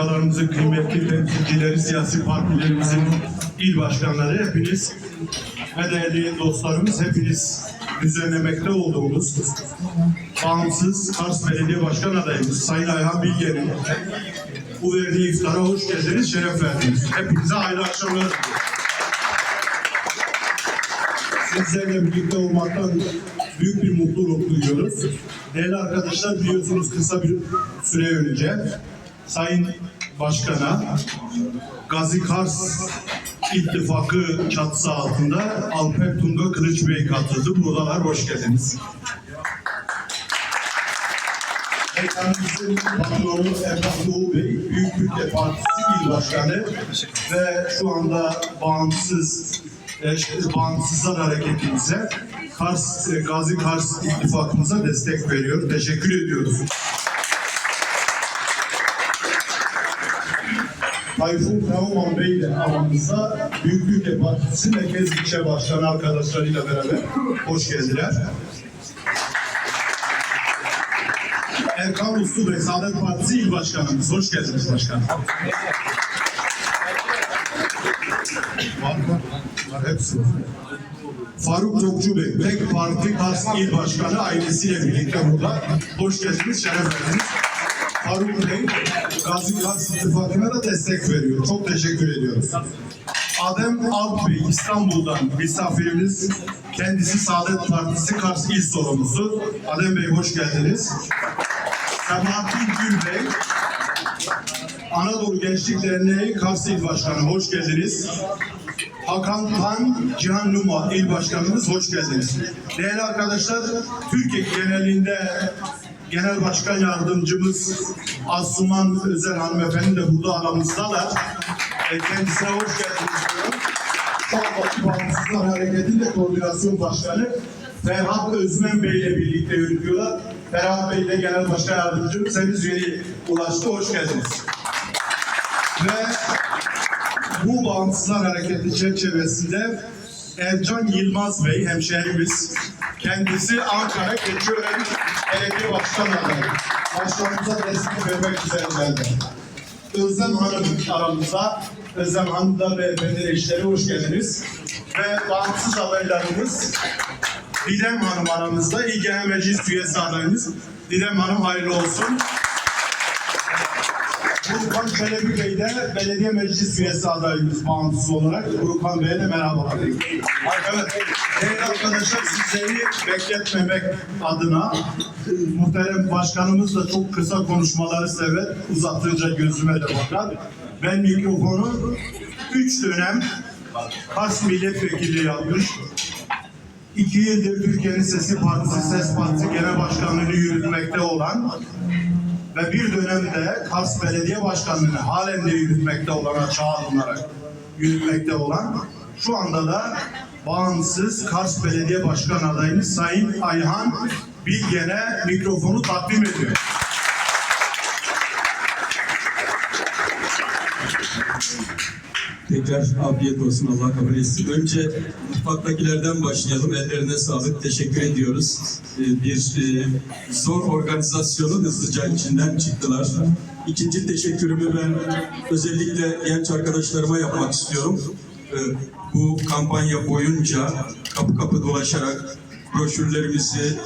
STK'larımızın kıymetli temsilcileri, siyasi partilerimizin il başkanları hepiniz ve değerli dostlarımız hepiniz düzenlemekte olduğumuz bağımsız Kars Belediye Başkan adayımız Sayın Ayhan Bilge'nin bu verdiği iftara hoş geldiniz, şeref verdiniz. Hepinize hayırlı akşamlar diliyorum. Sizlerle birlikte olmaktan büyük bir mutluluk duyuyoruz. Değerli arkadaşlar biliyorsunuz kısa bir süre önce Sayın Başkan'a Gazi Kars İttifakı çatısı altında Alper Tunga Kılıç Bey katıldı. Buradalar, hoş geldiniz. Kendisinin patronu Emrah Doğu Bey, Büyük Türkiye Partisi İl Başkanı ve şu anda bağımsız bağımsızlar hareketimize Kars, Gazi Kars İttifakımıza destek veriyor. Teşekkür ediyoruz. Tayfun Teoman Bey ile aramızda Büyük Türkiye Partisi Merkez İlçe Başkanı arkadaşlarıyla beraber hoş geldiler. Erkan Uslu Bey, Saadet Partisi İl Başkanımız. Hoş geldiniz başkanım. Var? Var, hepsi var. Faruk Tokçu Bey, Tek Parti Kars İl Başkanı ailesiyle birlikte burada. Hoş geldiniz, şeref verdiniz. Faruk Bey, Gazi Kars İttifakı'na da destek veriyor. Çok teşekkür ediyoruz. Adem Alp Bey, İstanbul'dan misafirimiz. Kendisi Saadet Partisi Kars İl Sorumlusu. Adem Bey hoş geldiniz. Semahattin Gül Bey, Anadolu Gençlik Derneği Kars İl Başkanı, hoş geldiniz. Hakan Tan Cihan Numa İl Başkanımız, hoş geldiniz. Değerli arkadaşlar, Türkiye genelinde Genel Başkan Yardımcımız Asuman Özel Hanımefendi de burada aramızdalar. E, Kendisine hoş geldiniz diyorum. Anda Bağımsızlar Hareketi'nin de koordinasyon başkanı Ferhat Özmen Bey ile birlikte yürütüyorlar. Ferhat Bey de Genel Başkan Yardımcımız henüz yeni ulaştı. Hoş geldiniz. Ve bu Bağımsızlar Hareketi çerçevesinde Ercan Yılmaz Bey, hemşehrimiz, kendisi Ankara Keçiören Belediye Başkan adayı. Başkanımıza destek vermek üzere geldi. Özlem Hanım aramızda. Özlem Hanım da beyefendi eşleri hoş geldiniz. Ve bağımsız adaylarımız Didem Hanım aramızda. İl Genel Meclis üyesi adayımız. Didem Hanım hayırlı olsun. Burkan Çelebi Bey de belediye meclis üyesi adayımız bağımsız olarak. Burkan Bey'e de merhabalar. Evet, değerli arkadaşlar sizleri bekletmemek adına muhterem başkanımız da çok kısa konuşmaları sever. Uzatınca gözüme de bakar. Ben mikrofonu üç dönem Kars milletvekili yapmış. İki yıldır Türkiye'nin Sesi Partisi, Ses Partisi Genel Başkanlığı'nı yürütmekte olan ve bir dönemde Kars Belediye Başkanlığı'nı halen de yürütmekte olan, açığa alınarak yürütmekte olan, şu anda da bağımsız Kars Belediye Başkan adayımız Sayın Ayhan Bilgen'e mikrofonu takdim ediyor. Tekrar afiyet olsun Allah kabul etsin. Önce mutfaktakilerden başlayalım. Ellerine sağlık. Teşekkür ediyoruz. Ee, Bir e, zor organizasyonu hızlıca içinden çıktılar. İkinci teşekkürümü ben özellikle genç arkadaşlarıma yapmak istiyorum. Bu kampanya boyunca kapı kapı dolaşarak broşürlerimizi,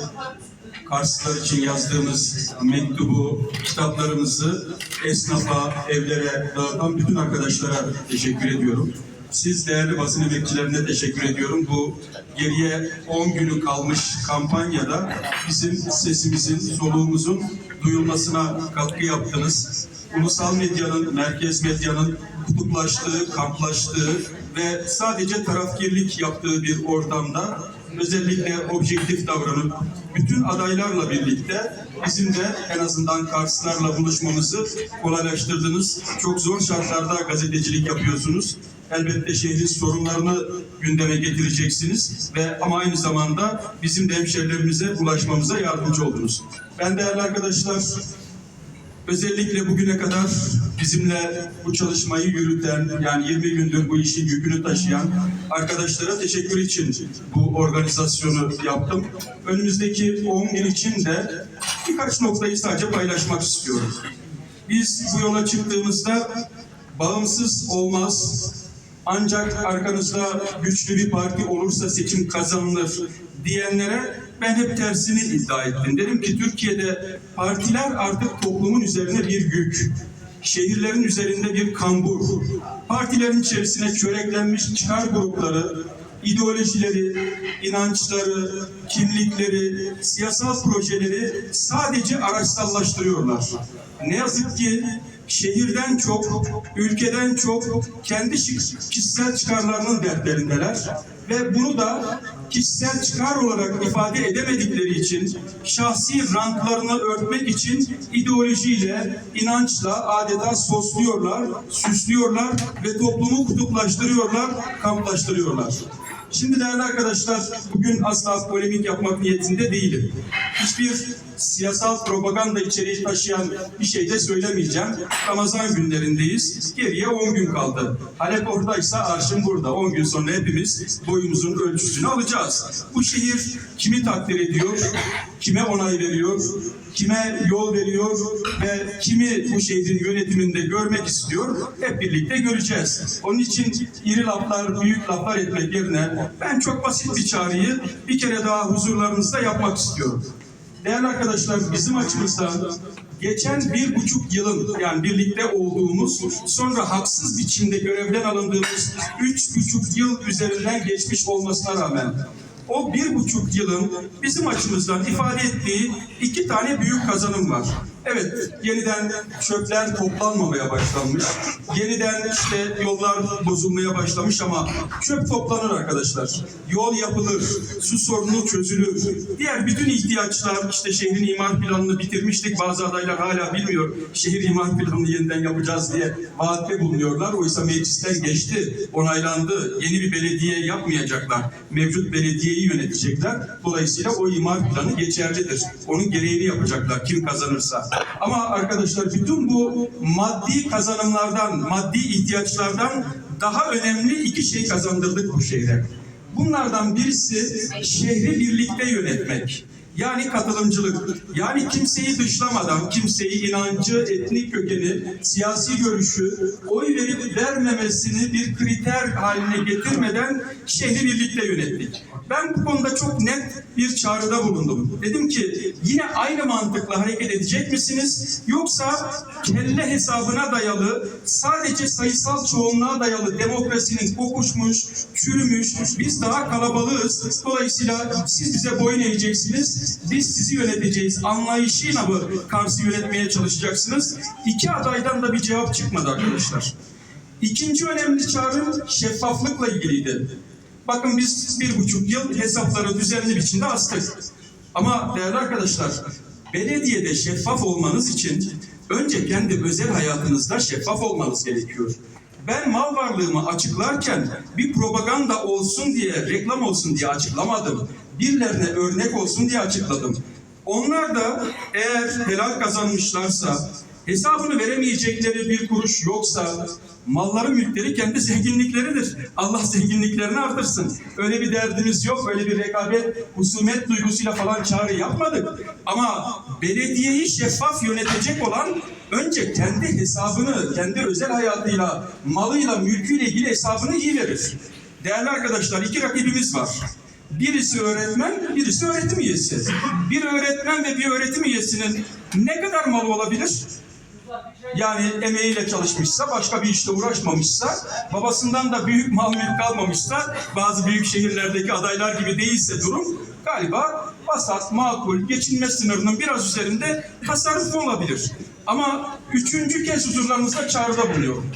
Karslılar için yazdığımız mektubu, kitaplarımızı esnafa, evlere dağıtan bütün arkadaşlara teşekkür ediyorum. Siz değerli basın emekçilerine teşekkür ediyorum. Bu geriye 10 günü kalmış kampanyada bizim sesimizin, soluğumuzun duyulmasına katkı yaptınız. Ulusal medyanın, merkez medyanın kutuplaştığı, kamplaştığı ve sadece tarafkirlik yaptığı bir ortamda özellikle objektif davranıp bütün adaylarla birlikte bizim de en azından Karslarla buluşmamızı kolaylaştırdınız. Çok zor şartlarda gazetecilik yapıyorsunuz. Elbette şehrin sorunlarını gündeme getireceksiniz ve ama aynı zamanda bizim de hemşerilerimize ulaşmamıza yardımcı oldunuz. Ben değerli arkadaşlar Özellikle bugüne kadar bizimle bu çalışmayı yürüten, yani 20 gündür bu işin yükünü taşıyan arkadaşlara teşekkür için bu organizasyonu yaptım. Önümüzdeki 10 gün için de birkaç noktayı sadece paylaşmak istiyorum. Biz bu yola çıktığımızda bağımsız olmaz, ancak arkanızda güçlü bir parti olursa seçim kazanılır diyenlere ben hep tersini iddia ettim. Dedim ki Türkiye'de partiler artık toplumun üzerine bir yük, şehirlerin üzerinde bir kambur, partilerin içerisine çöreklenmiş çıkar grupları, ideolojileri, inançları, kimlikleri, siyasal projeleri sadece araçsallaştırıyorlar. Ne yazık ki şehirden çok, ülkeden çok kendi şi- kişisel çıkarlarının dertlerindeler ve bunu da kişisel çıkar olarak ifade edemedikleri için şahsi rantlarını örtmek için ideolojiyle, inançla adeta sosluyorlar, süslüyorlar ve toplumu kutuplaştırıyorlar, kamplaştırıyorlar. Şimdi değerli arkadaşlar, bugün asla polemik yapmak niyetinde değilim. Hiçbir siyasal propaganda içeriği taşıyan bir şey de söylemeyeceğim. Ramazan günlerindeyiz. Geriye 10 gün kaldı. Halep oradaysa arşın burada. 10 gün sonra hepimiz boyumuzun ölçüsünü alacağız. Bu şehir kimi takdir ediyor, kime onay veriyor, kime yol veriyor ve kimi bu şehrin yönetiminde görmek istiyor hep birlikte göreceğiz. Onun için iri laflar, büyük laflar etmek yerine ben çok basit bir çağrıyı bir kere daha huzurlarınızda yapmak istiyorum. Değerli arkadaşlar bizim açımızdan geçen bir buçuk yılın yani birlikte olduğumuz sonra haksız biçimde görevden alındığımız üç buçuk yıl üzerinden geçmiş olmasına rağmen o bir buçuk yılın bizim açımızdan ifade ettiği iki tane büyük kazanım var. Evet, yeniden çöpler toplanmamaya başlanmış. Yeniden işte yollar bozulmaya başlamış ama çöp toplanır arkadaşlar. Yol yapılır, su sorunu çözülür. Diğer bütün ihtiyaçlar işte şehrin imar planını bitirmiştik. Bazı adaylar hala bilmiyor. Şehir imar planını yeniden yapacağız diye vaatte bulunuyorlar. Oysa meclisten geçti, onaylandı. Yeni bir belediye yapmayacaklar. Mevcut belediyeyi yönetecekler. Dolayısıyla o imar planı geçerlidir. Onun gereğini yapacaklar kim kazanırsa. Ama arkadaşlar bütün bu maddi kazanımlardan, maddi ihtiyaçlardan daha önemli iki şey kazandırdık bu şehre. Bunlardan birisi şehri birlikte yönetmek. Yani katılımcılık. Yani kimseyi dışlamadan, kimseyi inancı, etnik kökeni, siyasi görüşü, oy verip vermemesini bir kriter haline getirmeden şehri birlikte yönettik. Ben bu konuda çok net bir çağrıda bulundum. Dedim ki yine aynı mantıkla hareket edecek misiniz? Yoksa kelle hesabına dayalı, sadece sayısal çoğunluğa dayalı demokrasinin kokuşmuş, çürümüş, biz daha kalabalığız. Dolayısıyla siz bize boyun eğeceksiniz, biz sizi yöneteceğiz. Anlayışıyla mı Kars'ı yönetmeye çalışacaksınız? İki adaydan da bir cevap çıkmadı arkadaşlar. İkinci önemli çağrım şeffaflıkla ilgiliydi. Bakın biz bir buçuk yıl hesapları düzenli biçimde astık. Ama değerli arkadaşlar, belediyede şeffaf olmanız için önce kendi özel hayatınızda şeffaf olmanız gerekiyor. Ben mal varlığımı açıklarken bir propaganda olsun diye, reklam olsun diye açıklamadım. Birilerine örnek olsun diye açıkladım. Onlar da eğer helal kazanmışlarsa, hesabını veremeyecekleri bir kuruş yoksa, malları mülkleri kendi zenginlikleridir. Allah zenginliklerini artırsın. Öyle bir derdimiz yok, öyle bir rekabet, husumet duygusuyla falan çağrı yapmadık. Ama belediyeyi şeffaf yönetecek olan önce kendi hesabını, kendi özel hayatıyla, malıyla, mülküyle ilgili hesabını iyi verir. Değerli arkadaşlar, iki rakibimiz var. Birisi öğretmen, birisi öğretim üyesi. Bir öğretmen ve bir öğretim üyesinin ne kadar malı olabilir? Yani emeğiyle çalışmışsa, başka bir işle uğraşmamışsa, babasından da büyük mülk kalmamışsa, bazı büyük şehirlerdeki adaylar gibi değilse durum, galiba vasat, makul, geçinme sınırının biraz üzerinde tasarruf olabilir. Ama üçüncü kez huzurlarınızda çağrıda bulunuyorum.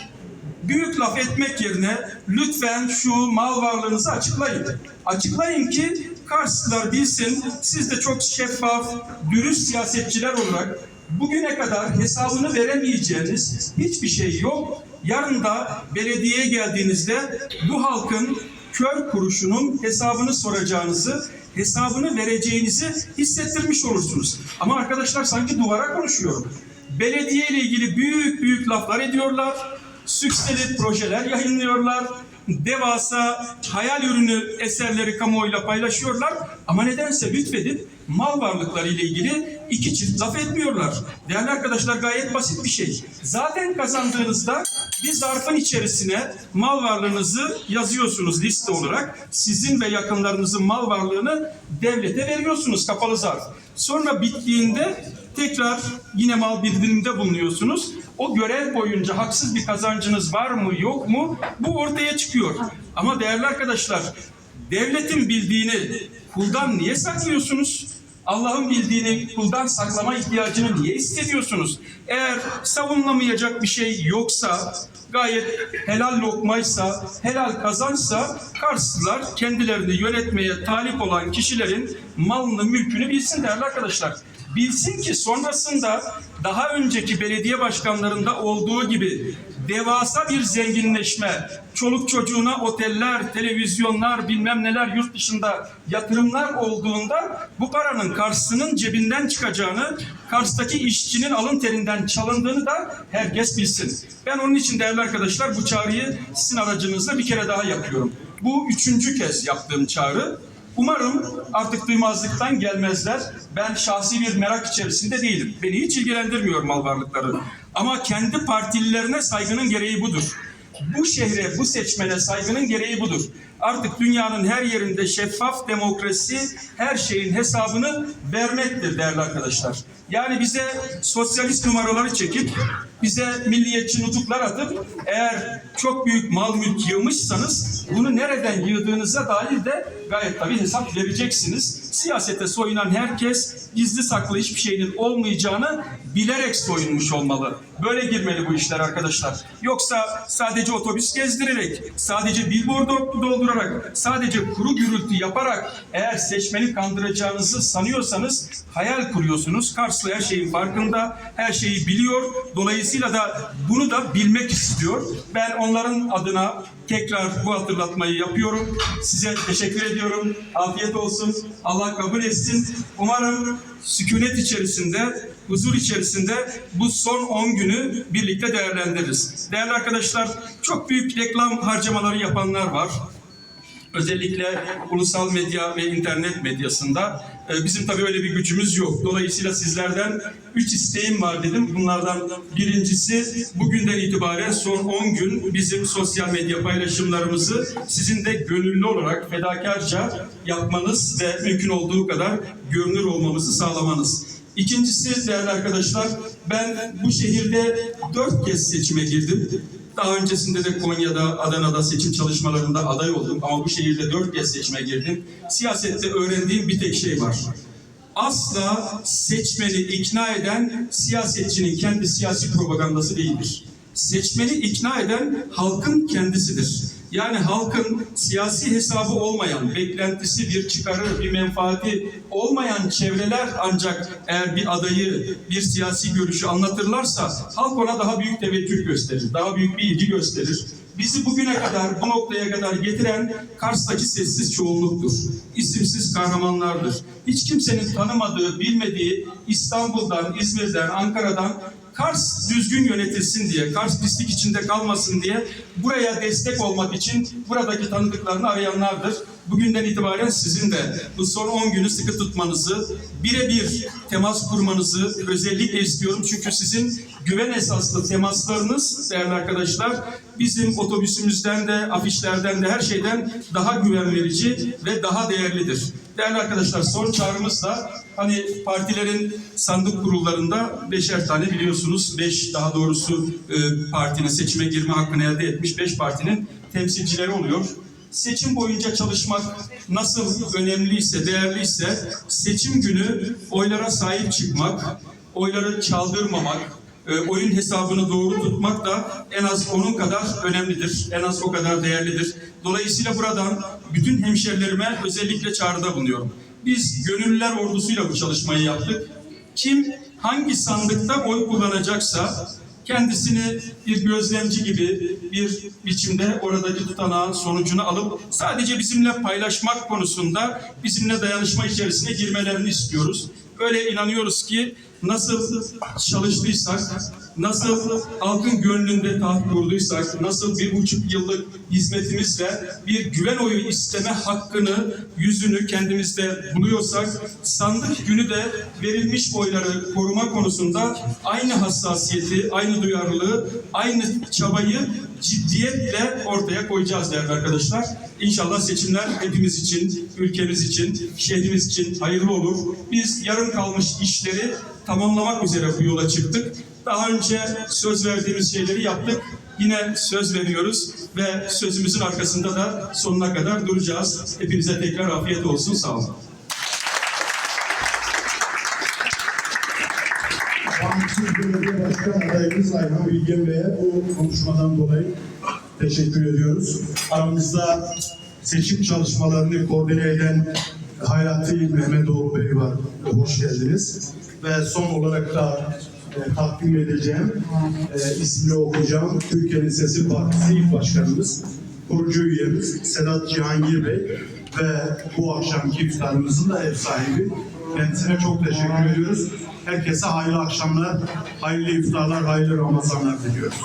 Büyük laf etmek yerine lütfen şu mal varlığınızı açıklayın. Açıklayın ki Karslılar bilsin, siz de çok şeffaf, dürüst siyasetçiler olarak bugüne kadar hesabını veremeyeceğiniz hiçbir şey yok. Yarın da belediyeye geldiğinizde bu halkın kör kuruşunun hesabını soracağınızı, hesabını vereceğinizi hissettirmiş olursunuz. Ama arkadaşlar sanki duvara konuşuyorum. Belediye ile ilgili büyük büyük laflar ediyorlar. Sükseli projeler yayınlıyorlar. Devasa hayal ürünü eserleri kamuoyuyla paylaşıyorlar. Ama nedense lütfedip mal varlıkları ile ilgili iki çift laf etmiyorlar. Değerli arkadaşlar gayet basit bir şey. Zaten kazandığınızda bir zarfın içerisine mal varlığınızı yazıyorsunuz liste olarak. Sizin ve yakınlarınızın mal varlığını devlete veriyorsunuz kapalı zarf. Sonra bittiğinde tekrar yine mal bildiriminde bulunuyorsunuz. O görev boyunca haksız bir kazancınız var mı yok mu bu ortaya çıkıyor. Ama değerli arkadaşlar devletin bildiğini kuldan niye saklıyorsunuz? Allah'ın bildiğini kuldan saklama ihtiyacını niye hissediyorsunuz? Eğer savunulamayacak bir şey yoksa, gayet helal lokmaysa, helal kazansa Karslılar kendilerini yönetmeye talip olan kişilerin malını, mülkünü bilsin değerli arkadaşlar. Bilsin ki sonrasında daha önceki belediye başkanlarında olduğu gibi devasa bir zenginleşme, çoluk çocuğuna oteller, televizyonlar, bilmem neler yurt dışında yatırımlar olduğunda bu paranın Kars'ının cebinden çıkacağını, Kars'taki işçinin alın terinden çalındığını da herkes bilsin. Ben onun için değerli arkadaşlar bu çağrıyı sizin aracınızla bir kere daha yapıyorum. Bu üçüncü kez yaptığım çağrı. Umarım artık duymazlıktan gelmezler. Ben şahsi bir merak içerisinde değilim. Beni hiç ilgilendirmiyor mal varlıkları. Ama kendi partililerine saygının gereği budur. Bu şehre, bu seçmene saygının gereği budur. Artık dünyanın her yerinde şeffaf demokrasi her şeyin hesabını vermektir değerli arkadaşlar. Yani bize sosyalist numaraları çekip bize milliyetçi nutuklar atıp eğer çok büyük mal mülk yığmışsanız bunu nereden yığdığınıza dair de gayet tabii hesap vereceksiniz. Siyasete soyunan herkes gizli saklı hiçbir şeyin olmayacağını bilerek soyunmuş olmalı. Böyle girmeli bu işler arkadaşlar. Yoksa sadece otobüs gezdirerek, sadece billboard doldurarak, sadece kuru gürültü yaparak eğer seçmeni kandıracağınızı sanıyorsanız hayal kuruyorsunuz. Karslı her şeyin farkında, her şeyi biliyor. Dolayısıyla da bunu da bilmek istiyor. Ben onların adına tekrar bu hatırlatmayı yapıyorum. Size teşekkür ediyorum. Afiyet olsun. Allah kabul etsin. Umarım sükunet içerisinde, huzur içerisinde bu son 10 günü birlikte değerlendiririz. Değerli arkadaşlar, çok büyük reklam harcamaları yapanlar var. Özellikle ulusal medya ve internet medyasında bizim tabii öyle bir gücümüz yok. Dolayısıyla sizlerden üç isteğim var dedim. Bunlardan birincisi bugünden itibaren son 10 gün bizim sosyal medya paylaşımlarımızı sizin de gönüllü olarak fedakarca yapmanız ve mümkün olduğu kadar görünür olmamızı sağlamanız. İkincisi değerli arkadaşlar ben bu şehirde dört kez seçime girdim. Daha öncesinde de Konya'da, Adana'da seçim çalışmalarında aday oldum ama bu şehirde dört kez seçime girdim. Siyasette öğrendiğim bir tek şey var. Asla seçmeni ikna eden siyasetçinin kendi siyasi propagandası değildir. Seçmeni ikna eden halkın kendisidir. Yani halkın siyasi hesabı olmayan, beklentisi, bir çıkarı, bir menfaati olmayan çevreler ancak eğer bir adayı, bir siyasi görüşü anlatırlarsa halk ona daha büyük teveccüh gösterir, daha büyük bir ilgi gösterir. Bizi bugüne kadar, bu noktaya kadar getiren Kars'taki sessiz çoğunluktur. İsimsiz kahramanlardır. Hiç kimsenin tanımadığı, bilmediği İstanbul'dan, İzmir'den, Ankara'dan Kars düzgün yönetilsin diye, Kars pislik içinde kalmasın diye buraya destek olmak için buradaki tanıdıklarını arayanlardır. Bugünden itibaren sizin de bu son 10 günü sıkı tutmanızı, birebir temas kurmanızı özellikle istiyorum. Çünkü sizin güven esaslı temaslarınız değerli arkadaşlar bizim otobüsümüzden de, afişlerden de her şeyden daha güven verici ve daha değerlidir. Değerli arkadaşlar son çağrımız da hani partilerin sandık kurullarında beşer tane biliyorsunuz, beş daha doğrusu e, partinin seçime girme hakkını elde etmiş beş partinin temsilcileri oluyor. Seçim boyunca çalışmak nasıl önemliyse, değerliyse seçim günü oylara sahip çıkmak, oyları çaldırmamak, e, oyun hesabını doğru tutmak da en az onun kadar önemlidir, en az o kadar değerlidir. Dolayısıyla buradan bütün hemşerilerime özellikle çağrıda bulunuyorum. Biz gönüllüler ordusuyla bu çalışmayı yaptık. Kim hangi sandıkta oy kullanacaksa kendisini bir gözlemci gibi bir biçimde oradaki tutanağın sonucunu alıp sadece bizimle paylaşmak konusunda bizimle dayanışma içerisine girmelerini istiyoruz. Öyle inanıyoruz ki nasıl çalıştıysak, nasıl halkın gönlünde taht kurduysak, nasıl bir buçuk yıllık hizmetimizle bir güven oyu isteme hakkını, yüzünü kendimizde buluyorsak, sandık günü de verilmiş oyları koruma konusunda aynı hassasiyeti, aynı duyarlılığı, aynı çabayı ciddiyetle ortaya koyacağız değerli arkadaşlar. İnşallah seçimler hepimiz için, ülkemiz için, şehrimiz için hayırlı olur. Biz yarım kalmış işleri tamamlamak üzere bu yola çıktık. Daha önce söz verdiğimiz şeyleri yaptık. Yine söz veriyoruz ve sözümüzün arkasında da sonuna kadar duracağız. Hepinize tekrar afiyet olsun. Sağ olun. Belediye Başkan adayımız Ayhan Bilgen Bey'e bu konuşmadan dolayı teşekkür ediyoruz. Aramızda seçim çalışmalarını koordine eden Hayati Mehmetoğlu Bey var. Hoş geldiniz. Ve son olarak da e, takdim edeceğim, e, ismini okuyacağım. Türkiye'nin Sesi Partisi İl Başkanımız, kurucu üyemiz Sedat Cihangir Bey ve bu akşamki iftarımızın da ev sahibi. Kendisine çok teşekkür ediyoruz. Herkese hayırlı akşamlar, hayırlı iftarlar, hayırlı Ramazanlar diliyoruz.